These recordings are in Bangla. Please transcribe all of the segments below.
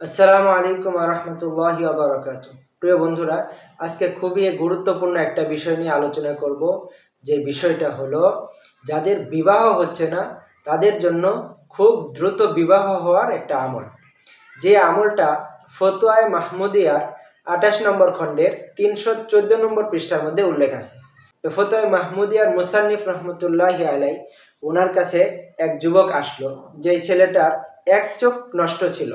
আসসালামু আলাইকুম রহমতুল্লাহি আবরকাত প্রিয় বন্ধুরা, আজকে খুবই গুরুত্বপূর্ণ একটা বিষয় নিয়ে আলোচনা করব। যে বিষয়টা হলো, যাদের বিবাহ হচ্ছে না, তাদের জন্য খুব দ্রুত বিবাহ হওয়ার একটা আমল। যে আমলটা ফতোয়ায় মাহমুদিয়ার আঠাশ নম্বর খণ্ডের তিনশো চোদ্দ নম্বর পৃষ্ঠার মধ্যে উল্লেখ আছে। তো ফতোয় মাহমুদিয়ার মুসান্নিফ রহমতুল্লাহি আলাই ওনার কাছে এক যুবক আসলো, যেই ছেলেটার এক চোখ নষ্ট ছিল।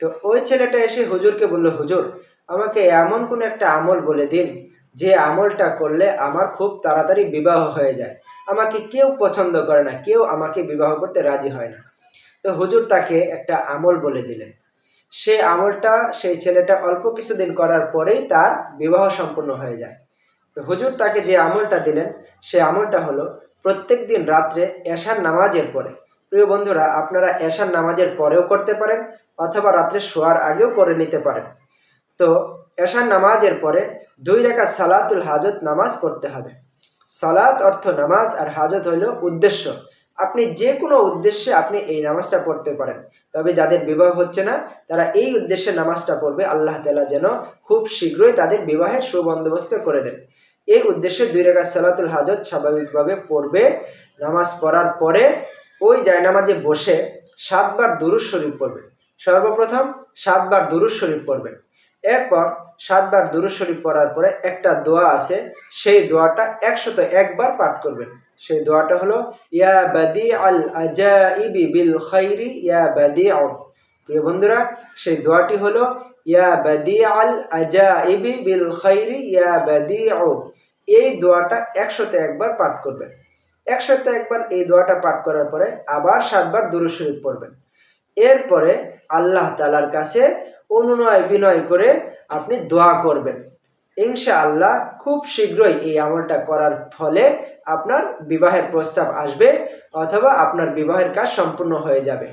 তো ওই ছেলেটা এসে হুজুরকে বলল, হুজুর, আমাকে এমন কোন একটা আমল বলে দিন, যে আমলটা করলে আমার খুব তাড়াতাড়ি বিবাহ হয়ে যায়। আমাকে কেউ পছন্দ করে না, কেউ আমাকে বিবাহ করতে রাজি হয় না। তো হুজুর তাকে একটা আমল বলে দিলেন। সে আমলটা, সেই ছেলেটা অল্প কিছুদিন করার পরেই তার বিবাহ সম্পূর্ণ হয়ে যায়। তো হুজুর তাকে যে আমলটা দিলেন, সে আমলটা হলো প্রত্যেক দিন রাত্রে এশার নামাজের পরে। প্রিয় বন্ধুরা, আপনারা এশার নামাজের পরেও করতে পারেন অথবা রাত্রে শোয়ার আগেও করে নিতে পারেন। তো এশার নামাজের পরে দুই রেখা সালাতুল হাজত নামাজ পড়তে হবে। সালাত অর্থ নামাজ আর হাজত হইল উদ্দেশ্য। আপনি যে কোনো উদ্দেশ্যে আপনি এই নামাজটা পড়তে পারেন। তবে যাদের বিবাহ হচ্ছে না, তারা এই উদ্দেশ্যে নামাজটা পড়বে, আল্লাহ তালা যেন খুব শীঘ্রই তাদের বিবাহের সুবন্দোবস্ত করে দেন। এই উদ্দেশ্যে দুই রেখা সালাতুল হাজত স্বাভাবিকভাবে পড়বে। নামাজ পড়ার পরে ওই জায়নামাজে বসে সাতবার দুরুজ শরীফ পড়বে। সর্বপ্রথম সাতবার দুরুজ শরীফ পড়বেন এরপর সাতবার দুরুজ শরীফ পড়ার পরে একটা দোয়া আছে, সেই দোয়াটা একশত একবার পাঠ করবেন। সেই দোয়াটা হলো, ইয়া বাদি আল আজাইবি বিল খাইরি, ইয়া বাদি প্রিয় বন্ধুরা, সেই দোয়াটি হলো, ইয়া বাদি আল আজাইবি বিল খাইরি, ইয়া বাদি এই দোয়াটা একশত একবার পাঠ করবেন। একশত একবার এই দোয়াটা পাঠ করার পরে আবার সাতবার দুরুজ শরীফ পড়বেন। এরপরে আল্লাহ তালার কাছে অনুনয় বিনয় করে আপনি দোয়া করবেন। ইনশা আল্লাহ খুব শীঘ্রই এই আমলটা করার ফলে আপনার বিবাহের প্রস্তাব আসবে অথবা আপনার বিবাহের কাজ সম্পূর্ণ হয়ে যাবে।